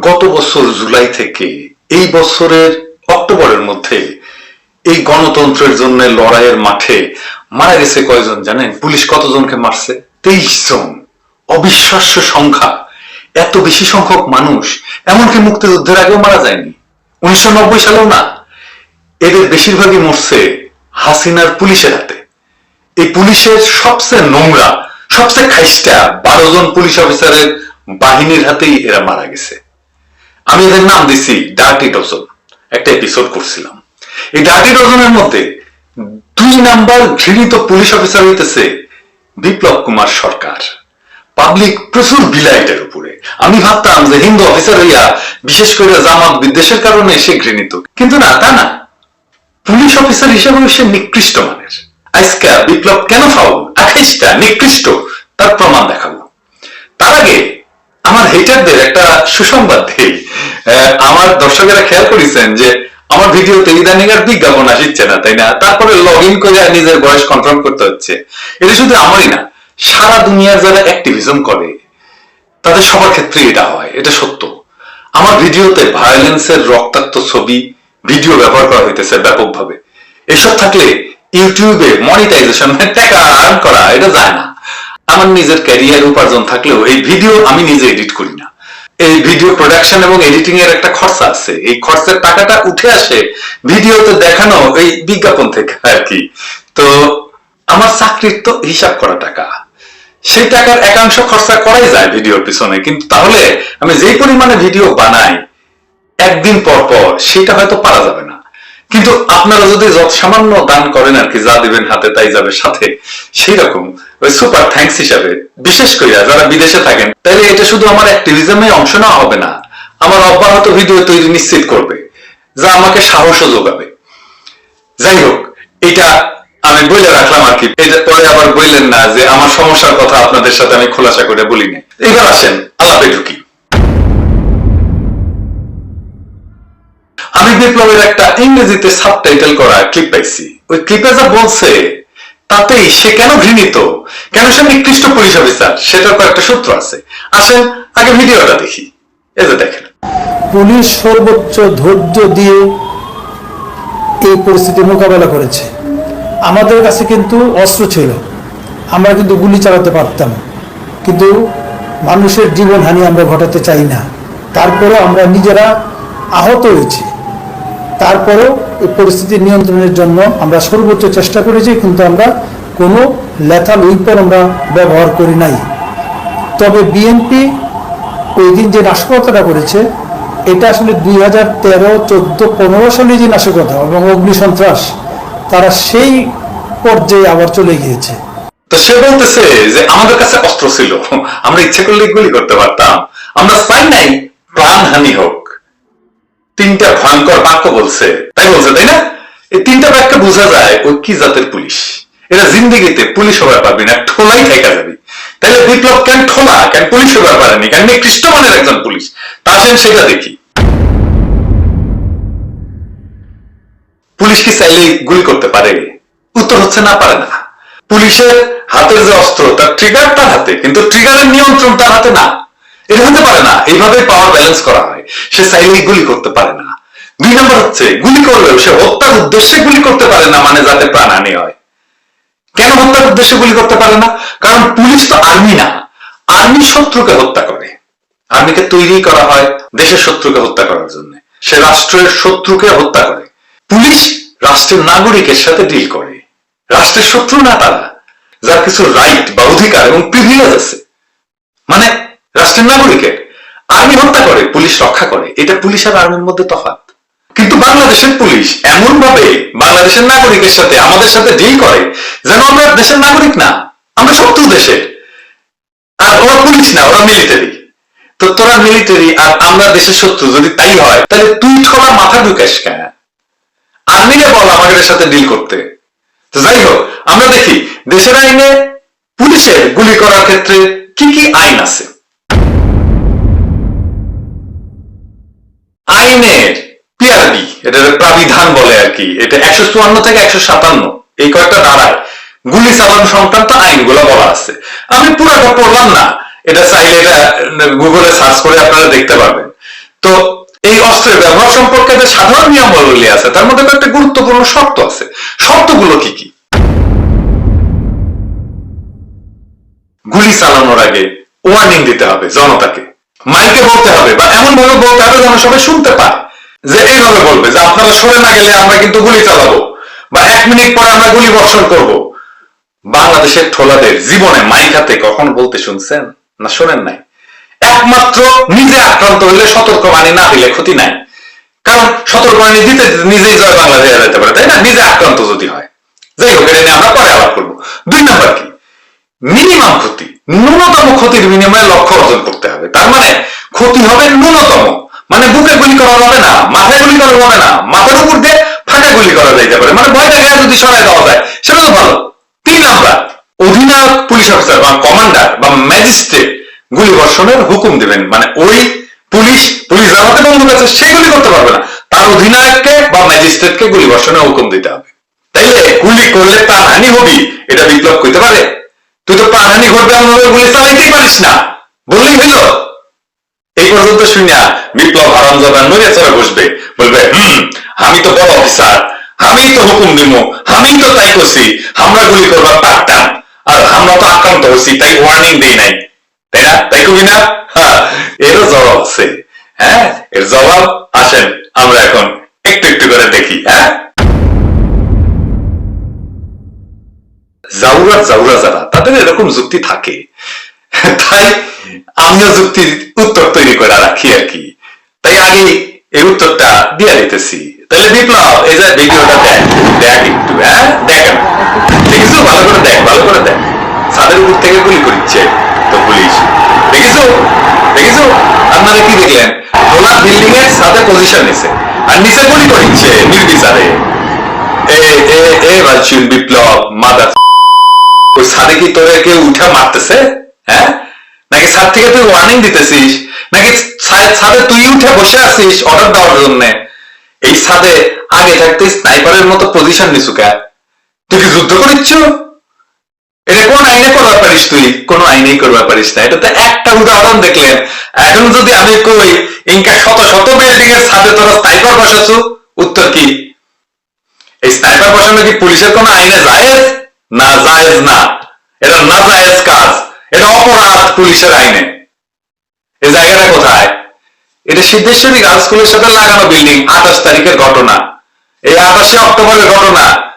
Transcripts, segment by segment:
গত বছর জুলাই থেকে এই বছরের অক্টোবরের মধ্যে এই গণতন্ত্রের জন্য লড়াইয়ের মাঠে মারা গেছে কয়জন জানেন? পুলিশ কতজনকে মারছে? তেইশ জন। অবিশ্বাস্য সংখ্যা। এত বেশি সংখ্যক মানুষ। এমনকি মুক্তিযুদ্ধের আগেও মারা যায়নি। উনিশশো নব্বই সালেও না। এদের বেশিরভাগই মরছে হাসিনার পুলিশের হাতে। এই পুলিশের সবচেয়ে নোংরা, সবচেয়ে খাইস্টা বারো জন পুলিশ অফিসারের বাহিনীর হাতেই এরা মারা গেছে। আমি এদের নাম দিছি ডার্টি ডজন। একটা এপিসোড করছিলাম। এই ডার্টি ডজনের মধ্যে দুই নাম্বার ঘৃণিত পুলিশ অফিসার হইতেছে বিপ্লব কুমার সরকার। পাবলিক প্রচুর বিলাইটের উপরে। আমি ভাবতাম যে হিন্দু অফিসার হইয়া বিশেষ করে জামাত বিদ্বেষের কারণে সে ঘৃণিত। কিন্তু না, তা না। পুলিশ অফিসার হিসেবে সে নিকৃষ্ট মানের। আজকে বিপ্লব কেন ফাউল? আঠাইশটা নিকৃষ্ট, তার প্রমাণ দেখাবো। তার আগে আমার হেটারদের একটা সুসংবাদ দেই। আমার দর্শকেরা খেয়াল করেছেন যে আমার ভিডিওতে ইদানিং আর বিজ্ঞাপন আসছে না, তাই না? তারপরে লগ ইন করে নিজের বয়স কনফার্ম করতে হচ্ছে। এটা শুধু আমারই না, সারা দুনিয়ার যারা অ্যাক্টিভিজম করে, তাদের সবার ক্ষেত্রে এটা হয়, এটা সত্য। আমার ভিডিওতে ভায়োলেন্সের রক্তাক্ত ছবি ভিডিও ব্যবহার করা হইতেছে ব্যাপকভাবে। এসব থাকলে ইউটিউবে মনিটাইজেশন টাকা আর্ন করা, এটা যায় না। আমার নিজের ক্যারিয়ার উপার্জন থাকলেও এই ভিডিও আমি নিজে এডিট করি না। এই ভিডিও প্রোডাকশন এবং এডিটিং এর একটা খরচা আছে। এই খরচের টাকাটা উঠে আসে ভিডিওতে দেখানো এই বিজ্ঞাপন থেকে আর কি। তো আমার চাকরির তো হিসাব করা টাকা। সেই টাকার একাংশ খরচা করাই যায় ভিডিওর পিছনে। কিন্তু তাহলে আমি যেই পরিমাণে ভিডিও বানাই, একদিন পর পর সেটা হয়তো পারা যাবে না। কিন্তু আপনারা যদি যত সামান্য দান করেন আর কি, যা দিবেন হাতে তাই যাবে সাথে। সেই রকম। ওই সুপার থ্যাঙ্কস হিসাবে, বিশেষ করে যারা বিদেশে থাকেন তাহলে এটা শুধু আমার অ্যাক্টিভিজমে অংশ নেওয়া হবে না, আমার অব্যাহত ভিডিও তৈরি নিশ্চিত করবে, যা আমাকে সাহসও যোগাবে। যাই হোক, এটা আমি বলে রাখলাম আর কি। পরে আবার বললেন না যে, আমার সমস্যার কথা আপনাদের সাথে আমি খোলাসা করে বলি না এবার আসেন, আলাপে ঢুকি আমি বিপ্লবের একটা ইংরেজিতে সাবটাইটেল করা ক্লিপ পাইছি। ওই ক্লিপে যা বলছে, তাতেই সে কেন ঘৃণিত? কেন সে নিকৃষ্ট পুলিশ অফিসার সেটার কয়েকটা সূত্র আছে। আসেন, আগে ভিডিওটা দেখি। এই যে দেখেন। পুলিশ সর্বোচ্চ ধৈর্য দিয়ে এই পরিস্থিতি মোকাবেলা করেছে। আমাদের কাছে কিন্তু অস্ত্র ছিল। আমরা কিন্তু গুলি চালাতে পারতাম। কিন্তু মানুষের জীবনহানি আমরা ঘটাতে চাই না। তারপরে আমরা নিজেরা আহত হয়েছি। তারপরেও এই পরিস্থিতি নিয়ন্ত্রণের জন্য আমরা সর্বোচ্চ চেষ্টা করেছি কিন্তু আমরা কোনো লেথাল উইপন আমরা ব্যবহার করি নাই। তবে বিএনপি ওই দিন যে নাশকতাটা করেছে, এটা আসলে দুই হাজার তেরো, চোদ্দ, পনেরো সালে যে নাশকতা এবং অগ্নিসন্ত্রাস, তারা সেই পর্যায়ে আবার চলে গিয়েছে। তো সে বলতেছে যে আমাদের কাছে অস্ত্র ছিল, আমরা ইচ্ছে করলে গুলি করতে পারতাম। আমরা চাই নাই হোক। তিনটা ভয়ঙ্কর বাক্য বলছে। তাই বলছে, তাই না? এই তিনটা বাক্যে বোঝা যায় ওই কি জাতের পুলিশ। এরা জিন্দিগিতে পুলিশ হবার পারবি না, ঠোলাই থেকে যাবি। তাহলে বিপ্লব কেন ঠোলা, কেন পুলিশ হবার পারেনি কেন নিকৃষ্ট মানের একজন পুলিশ? তা সেটা দেখি। পুলিশ কি চাইলেই গুলি করতে পারে? উত্তর হচ্ছে না, পারে না। পুলিশের হাতের যে অস্ত্র, তার ট্রিগার তার হাতে, কিন্তু ট্রিগারের নিয়ন্ত্রণ তার হাতে না। এটা হতে পারে না। এইভাবে পাওয়ার ব্যালেন্স করা হয়। সে চাইলেই গুলি করতে পারে না। দুই নম্বর হচ্ছে, গুলি করলেও সে হত্যার উদ্দেশ্যে গুলি করতে পারে না মানে যাতে প্রাণহানি হয়। কেন হত্যার উদ্দেশ্যে গুলি করতে পারে না? কারণ পুলিশ তো আর্মি না। আর্মি শত্রুকে হত্যা করে। আর্মিকে তৈরি করা হয় দেশের শত্রুকে হত্যা করার জন্য। সে রাষ্ট্রের শত্রুকে হত্যা করে। পুলিশ রাষ্ট্রের নাগরিকের সাথে ডিল করে। রাষ্ট্রের শত্রু না তারা। যার কিছু রাইট বা অধিকার এবং প্রিভিলেজ আছে। মানে রাষ্ট্রের নাগরিকের। আর্মি হত্যা করে, পুলিশ রক্ষা করে। এটা পুলিশ আর আর্মির মধ্যে তফাৎ। কিন্তু বাংলাদেশের পুলিশ এমন ভাবে বাংলাদেশের নাগরিকের সাথে, আমাদের সাথে ডিল করে যেন আমরা দেশের নাগরিক না, আমরা শত্রু দেশের। আর ওরা পুলিশ না, ওরা মিলিটারি তো তোরা মিলিটারি আর আমরা দেশের শত্রু, যদি তাই হয়, তাহলে তুই ঠোলা মাথা ঢুকাস কেন? আর্মিরে বল আমাদের সাথে ডিল করতে। তো যাই হোক, আমরা দেখি, দেশের আইনে পুলিশের গুলি করার ক্ষেত্রে কি কি আইন আছে? আইনের পিআরবি, এটা প্রাবিধান বলে আর কি, এটা একশো চুয়ান্ন থেকে একশো সাতান্ন, এই কয়েকটা দাঁড়ায় গুলি চালানো সংক্রান্ত আইনগুলো বলা আছে। আমি পুরোটা পড়লাম না, এটা চাইলে এটা গুগলে সার্চ করে আপনারা দেখতে পারবেন। তো এই অস্ত্রের ব্যবহার সম্পর্কে যে সাধারণ নিয়মাবলী আছে, তার মধ্যে একটা গুরুত্বপূর্ণ শর্ত আছে। শর্তগুলো কি কি? গুলি চালানোর আগে ওয়ার্নিং দিতে হবে জনতাকে। মাইকে বলতে হবে, বা এমন ভাবে বলতে হবে যেন সবাই শুনতে পায়। যে এইভাবে বলবে, যে আপনারা সরে না গেলে আমরা কিন্তু গুলি চালাবো, বা এক মিনিট পরে আমরা গুলি বর্ষণ করব। বাংলাদেশের ঠোলাদের জীবনে মাইক হাতে কখন বলতে শুনছেন না শোনেন নাই? একমাত্র নিজে আক্রান্ত হইলে সতর্কবাণী না দিলে ক্ষতি নাই। কারণ সতর্কবাণী দিতে দিতে নিজেই জয় বাংলা হয়ে যেতে পারে, তাই না? নিজে আক্রান্ত যদি হয়। যাই হোক, এটা নিয়ে আমরা পরে আলাপ করব। দুই নাম্বার কি? মিনিমাম ক্ষতি। ন্যূনতম ক্ষতির বিনিময়ে লক্ষ্য অর্জন করতে হবে। তার মানে ক্ষতি হবে ন্যূনতম। মানে বুকে গুলি করা হবে না, মাথায় গুলি করা হবে না, মাথার উপর দিয়ে ফাঁকা গুলি করা যাইতে পারে। মানে ভয় দেখায় যদি সরাই দেওয়া যায় সেটা তো ভালো। তিন নাম্বার, অধিনায়ক পুলিশ অফিসার বা কমান্ডার বা ম্যাজিস্ট্রেট গুলি বর্ষণের হুকুম দিবেন। মানে ওই পুলিশ পুলিশ যার হাতে বন্দুক আছে সে গুলি করতে পারবে না। তার অধিনায়ককে বা ম্যাজিস্ট্রেটকে গুলি বর্ষণের হুকুম দিতে হবে। তাইলে গুলি করলে প্রাণহানি হবি, এটা বিপ্লব করতে পারে। তুই তো প্রাণহানি ঘটবে এমন গুলি চালাইতেই পারিস না। বললেই হইল। এই পর্যন্ত শুনিয়া বিপ্লব হারাম যাবে নড়িয়া চড়ে বসবে। বলবে, হুম, আমি তো বড় অফিসার আমি তো হুকুম দিব আমি তো তাই করছি, আমরা গুলি করবার পারতাম, আর আমরা তো আক্রান্ত হয়েছি, তাই ওয়ার্নিং দেই নাই। তাই না? তাই কবি না? এরও জবাব আছে। হ্যাঁ এর জবাব আসেন, আমরা এখন একটু একটু করে দেখি হ্যাঁ? জাউরা জাউরা যারা, তাদের এরকম যুক্তি থাকে। তাই আমিও যুক্তির উত্তর তৈরি করে রাখি আর কি। তাই আগে এই উত্তরটা দিয়ে দিতেছি। তাহলে বিপ্লব, এই যে ভিডিওটা দেখ দেখ একটু হ্যাঁ? দেখেন দেখিস ভালো করে দেখ, ভালো করে দেখ। ছাদের উপর থেকে গুলি করিচ্ছে তো পুলিশ। দেখিস দেখিস আপনারা কি দেখলেন? খোলা বিল্ডিং এর সাথে পজিশন নিছে আর নিচে গুলি করিচ্ছে নির্বিচারে। এ এ এ বাচ্চুন বিপ্লব, মাদার ওই ছাদে কি তোরে কেউ উঠে মারতেছে? হ্যাঁ? নাকি ছাদ থেকে তুই ওয়ার্নিং দিতেছিস? নাকি ছাদে তুই উঠে বসে আছিস অর্ডার দেওয়ার জন্য? এই ছাদে আগে থাকতে স্নাইপারের মতো পজিশন নিছু কে? তুই কি যুদ্ধ করিচ্ছ? এটা কোন আইনে করবার পারিস তুই? কোন আইনেই করবার পারিস না। এটা তো একটা উদাহরণ দেখলেন। এখন যদি আমি কই, ইনকা শত শত বিল্ডিং এর ছাদে তোরা স্নাইপার বসাছো উত্তর কি? এই স্নাইপার বসানো কি পুলিশের কোন আইনে জায়েজ না, জায়েজ না। এটা না জায়েজ কাজ। এটা অপরাধ পুলিশের আইনে। এই জায়গাটা কোথায়? এটা সিদ্ধেশ্বরী গার্লস স্কুলের সাথে লাগানো বিল্ডিং আঠাশ তারিখের ঘটনা। এই আঠাশে অক্টোবরের ঘটনা।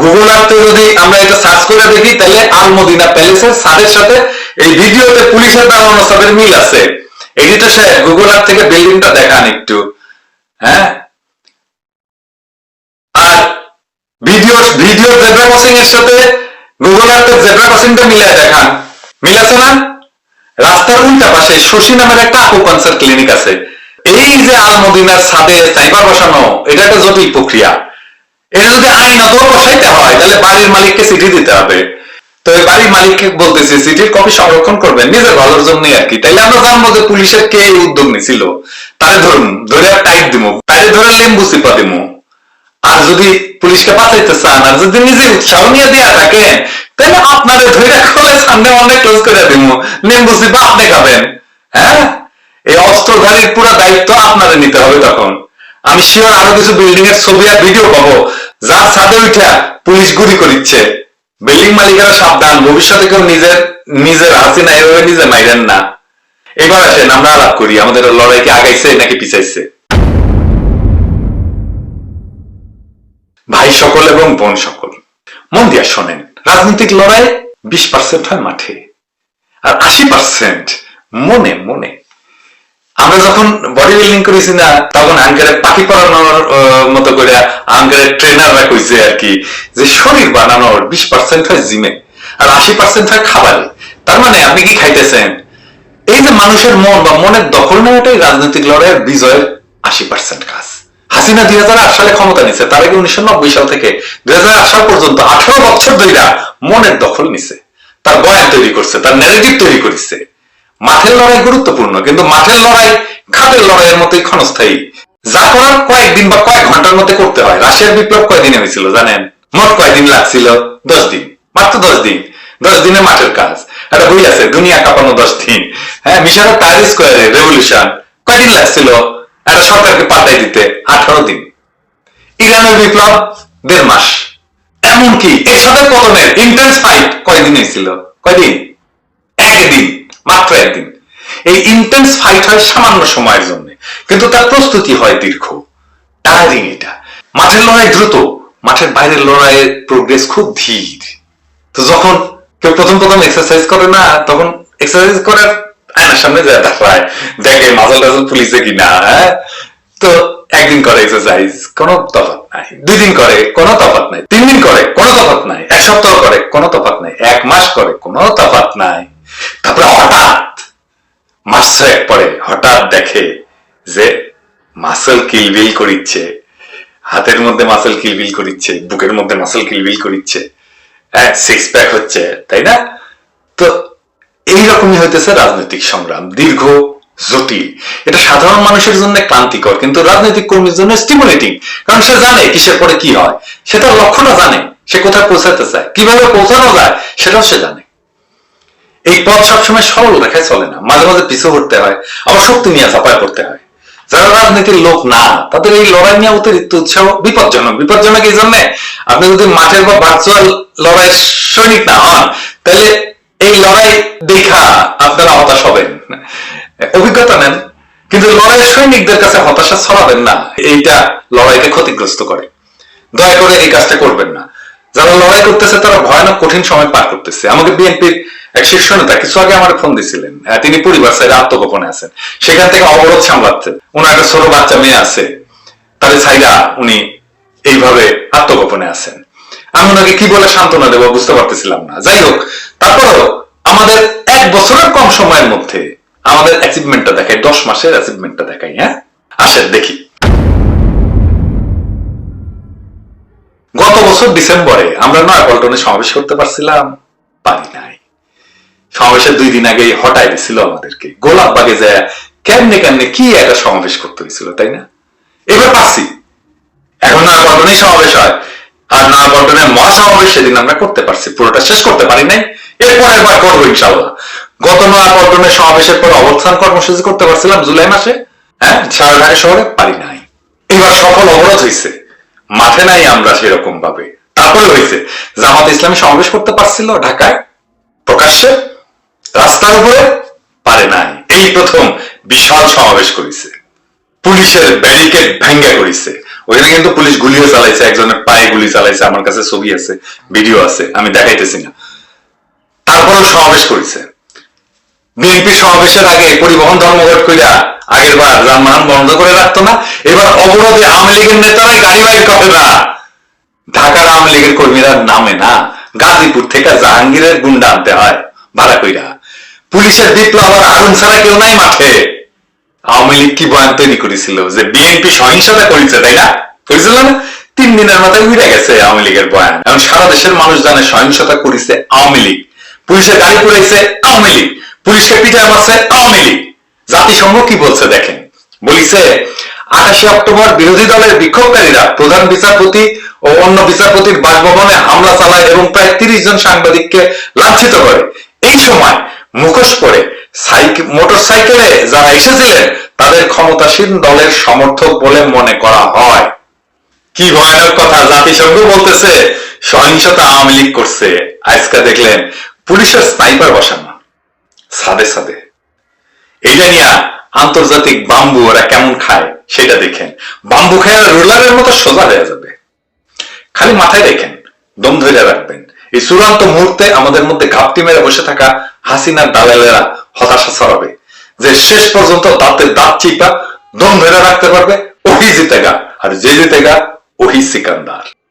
গুগল আর্থে যদি আমরা এটা সার্চ করে দেখি, তাহলে আলমদিনা প্যালেসের সাদের সাথে এই ভিডিওতে পুলিশের দাঁড়ানো সাদের মিল আছে। এডিটর সাহেব গুগল আর্থ থেকে বিল্ডিংটা দেখান একটু। হ্যাঁ আর ভিডিও জেব্রা ক্রসিং এর সাথে গুগল আর্থের জেব্রা ক্রসিংটা মিলিয়ে দেখান। মিলাছে না? রাস্তার উল্টা পাশে শশী নামের একটা আকুপাঞ্চার ক্লিনিক আছে। এই যে আলমদিনার ছাদে সাইবার বসানো, এটা একটা জটিল প্রক্রিয়া। এটা যদি আইনত বসাইতে হয়, তাহলে বাড়ির মালিককে চিঠি দিতে হবে। তো এই বাড়ির মালিককে বলতেছি, চিঠির কপি সংরক্ষণ করবেন, নিজের ভালোর জন্য আর কি তাইলে আমরা জানব যে পুলিশের কে এই উদ্যোগ নিছিল। তারে ধরুন, ধরে টাইট দিব তারে ধরে লেম্বু চিপা দিব আর যদি পুলিশকে বাঁচাইতে চান, আর যদি নিজে উৎসাহ নিয়ে দেওয়া থাকেন, তাহলে আপনাদের ধরে খোলে সামনে অনেক ক্লোজ করে দিব লেম্বু চিপা আপনি খাবেন। হ্যাঁ? এই অস্ত্রধারীর পুরো দায়িত্ব আপনাদের নিতে হবে তখন। আমি শিওর আরও কিছু বিল্ডিং এর ছবি আর ভিডিও পাবো। যার ছাদে উঠা পুলিশ গুলি করিচ্ছে। বিল্ডিং মালিকেরা সাবধান, ভবিষ্যতে কেউ নিজের নিজের হাসিনা এভাবে নিজে মাইরেন না। এবার আসেন, আমরা আলাপ করি। আমাদের লড়াই কি আগাইছে নাকি পিছাইছে? ভাই সকল এবং বোন সকল। মন দিয়া শোনেন, রাজনৈতিক লড়াই বিশ পার্সেন্ট হয় মাঠে আর আশি পার্সেন্ট মনে মনে। আমরা যখন বডি বিল্ডিং করেছি না, তখন আঙ্কেলের পাখি পড়ানোর মতো করে আঙ্কেলের ট্রেনাররা কইছে আর কি যে শরীর বানানোর বিশ পার্সেন্ট হয় জিমে আর আশি পার্সেন্ট হয় খাবারে। তার মানে আপনি কি খাইতেছেন? এই যে মানুষের মন বা মনের দখল নেওয়াটাই রাজনৈতিক লড়াইয়ের বিজয়ের আশি পার্সেন্ট কাজ। হাসিনা দুই হাজার আট সালে ক্ষমতা নিছে, তার আগে উনিশশো নব্বই সাল থেকে দুই হাজার পর্যন্ত আঠারো বছর ধরে মনের দখল নিছে। তার বয়ান তৈরি করছে, তার ন্যারেটিভ তৈরি করেছে। মাঠের লড়াই গুরুত্বপূর্ণ, কিন্তু মাঠের লড়াই ঘাটের লড়াইয়ের মতোই ক্ষণস্থায়ী। যা করার কয়েকদিন বা কয়েক ঘণ্টার মধ্যে করতে হয়। রাশিয়ার বিপ্লব কয়দিনে হয়েছিল জানেন? মোট কয়দিন লাগছিল? দশ দিন। মাত্র দশ দিন। দশ দিনে মাঠের কাজ। একটা বই আছে, দুনিয়া কাঁপানো দশ দিন। হ্যাঁ মিশরের প্যারিস স্কোয়ারে রেভলিউশন কয়দিন লাগছিল? একটা সরকারকে পাল্টাই দিতে আঠারো দিন। ইরানের বিপ্লব দেড় মাস। এমনকি এরশাদের পতনের ইন্টেন্স ফাইট কয়দিন হয়েছিল? কয়দিন? একদিন, মাত্র একদিন। এই ইন্টেন্স ফাইট হয় সামান্য সময়ের জন্য। কিন্তু তার প্রস্তুতি হয় দীর্ঘ। টায়ারিং এটা। মাঠের লড়াই দ্রুত। মাঠের বাইরের লড়াইয়ের প্রোগ্রেস খুব ধীর। তো যখন কেউ প্রথম প্রথম এক্সারসাইজ করে না, তখন এক্সারসাইজ করার আয়নার সামনে যায় দাঁড়ায় দেখে মাসল টাসল পুলিশে কিনা হ্যাঁ? তো একদিন করে এক্সারসাইজ কোনো তফাৎ নাই। দুই দিন করে, কোনো তফাৎ নাই। তিন দিন করে, কোনো তফাৎ নাই। এক সপ্তাহ করে, কোনো তফাৎ নাই। এক মাস করে, কোনো তফাৎ নাই। তারপরে হঠাৎ মাস ছয়েক পরে হঠাৎ দেখে যে মাসল কিলবিল করিচ্ছে। হাতের মধ্যে মাসল কিলবিল করিচ্ছে, বুকের মধ্যে মাসল কিলবিল করিচ্ছে। হ্যাঁ সিক্স প্যাক হচ্ছে, তাই না? তো এইরকমই হইতেছে রাজনৈতিক সংগ্রাম, দীর্ঘ, জটিল। এটা সাধারণ মানুষের জন্য ক্লান্তিকর, কিন্তু রাজনৈতিক কর্মীর জন্য স্টিমুলেটিং কারণ সে জানে কিসের পরে কি হয়। সেটা লক্ষ্যটা জানে, সে কোথায় পৌঁছাতে চায়, কীভাবে পৌঁছানো যায়, সেটাও সে জানে। এই পথ সবসময় সরল রেখায় চলে না, মাঝে মাঝে পিছু হটতে হয়, আবার শক্তি নিয়ে চাপায় পড়তে হয়। যারা রাজনীতির লোক না, তাদের এই লড়াই নিয়ে অতিরিক্ত উৎসাহ বিপজ্জনক। বিপজ্জনক এই জন্য আপনি যদি মাঠের বা ভার্চুয়াল লড়াই সৈনিক না হন, তাহলে এই লড়াই দেখা আপনারা হতাশ হবেন। অভিজ্ঞতা নেন, কিন্তু লড়াইয়ের সৈনিকদের কাছে হতাশা ছড়াবেন না। এইটা লড়াইকে ক্ষতিগ্রস্ত করে। দয়া করে এই কাজটা করবেন না। যারা লড়াই করতেছে, তারা ভয়ানক কঠিন সময় পার করতেছে। আমাকে বিএনপির এক শীর্ষ নেতা কিছু আগে আমার ফোন দিছিলেন। তিনি পরিবার সাইডে আত্মগোপনে আছেন। সেখান থেকে অবরোধ সামলাচ্ছেন ওনার একটা ছোট বাচ্চা মেয়ে আছে। তাদের সাইডা উনি এইভাবে আত্মগোপনে আছেন। আমি ওনাকে কি বলে সান্ত্বনা দেবো বুঝতে পারতেছিলাম না। যাই হোক, তারপরেও আমাদের এক বছরের কম সময়ের মধ্যে আমাদের অ্যাচিভমেন্টটা দেখাই, দশ মাসের অ্যাচিভমেন্টটা দেখাই হ্যাঁ? আসেন, দেখি। গত বছর ডিসেম্বরে আমরা নয়াপল্টনে সমাবেশ করতে পারছিলাম, পারি নাই। সমাবেশের দুই দিন আগে হটাই দিছিল আমাদেরকে। গোলাপ বাগে যায় কেমনে কেমনে কি একটা সমাবেশ করতে হয়েছিল, তাই না? এবার পারছি। এখন নয়াপল্টনেই সমাবেশ হয়। আর না নয়াপল্টনের মহাসমাবেশ সেদিন আমরা করতে পারছি। পুরোটা শেষ করতে পারি নাই। এরপর এবার করব ইনশাল্লাহ গত নয়াপল্টনের সমাবেশের পর অবস্থান কর্মসূচি করতে পারছিলাম জুলাই মাসে। হ্যাঁ সারা শহরে পারি নাই। এবার সফল অবরোধ হয়েছে মাঠে নাই আমরা সেরকম ভাবে তারপরে হয়েছে জামাত ইসলামী সমাবেশ করতে পারছিল ঢাকায়। প্রকাশ্যে। রাস্তার উপরে পারে নাই। এই প্রথম বিশাল সমাবেশ করেছে। পুলিশের ব্যারিকেড ভেঙ্গা করেছে ওখানে কিন্তু পুলিশ গুলিও চালাইছে, একজনের পায়ে গুলি চালাইছে, আমার কাছে ছবি আছে, ভিডিও আছে, আমি দেখাইতেছি না। তারপরেও সমাবেশ করেছে। বিএনপি সমাবেশের আগে পরিবহন ধর্মঘট কইরা আগের বার যানবাহন বন্ধ করে রাখতো না, এবার অবরোধে আওয়ামী লীগের নেতারাই গাড়ি বাইর করে না। ঢাকার আওয়ামী লীগের কর্মীরা নামে না, গাজীপুর থেকে জাহাঙ্গীরের গুন্ডা আনতে হয়, ভাড়া কইরা। পুলিশের বিপ্লব আর আগুন ছাড়া কেউ নাই মাঠে। আওয়ামী লীগ কি বয়ান তৈরি করেছিল? যে বিএনপি সহিংসতা করেছে, তাই না? করেছিল না? তিন দিনের মাথায় উড়ে গেছে আওয়ামী লীগের বয়ান। সারা দেশের মানুষ জানে সহিংসতা করেছে আওয়ামী লীগ। গাড়ি আওয়ামী লীগ। পুলিশকে পিটায় মারছে আওয়ামী লীগ। জাতিসংঘ কি বলছে দেখেন? বলিছে, আঠাশে অক্টোবর বিরোধী দলের বিক্ষোভকারীরা প্রধান বিচারপতি ও অন্য বিচারপতির বাসভবনে হামলা চালায় এবং প্রায় তিরিশ জন সাংবাদিককে লাঞ্ছিত করে। এই সময় মুখোশ পরে সাইকেল মোটর সাইকেলে যারা এসেছিলেন, তাদের ক্ষমতাসীন দলের সমর্থক বলে মনে করা হয়। কি ভয়ানক কথা, জাতিসংঘ বলতেছে, সহিংসতা আওয়ামী লীগ করছে। আজকে দেখলেন, পুলিশের স্নাইপার বসানো। সাদে সাদে এইটা নিয়ে আন্তর্জাতিক বাম্বু ওরা কেমন খায়, সেটা দেখেন। বাম্বু খায় রোলারের মতো সোজা হয়ে যাবে। খালি মাথায় রেখেন দম ধরে রাখবেন। এই চূড়ান্ত মুহূর্তে আমাদের মধ্যে ঘাপটি মেরে বসে থাকা হাসিনার দালালেরা হতাশা ছড়াবে। যে শেষ পর্যন্ত দাঁতের দাঁত চিপা দম ধরে রাখতে পারবে ওহি জিতেগা। আর যে জিতেগা ওহি সিকান্দার।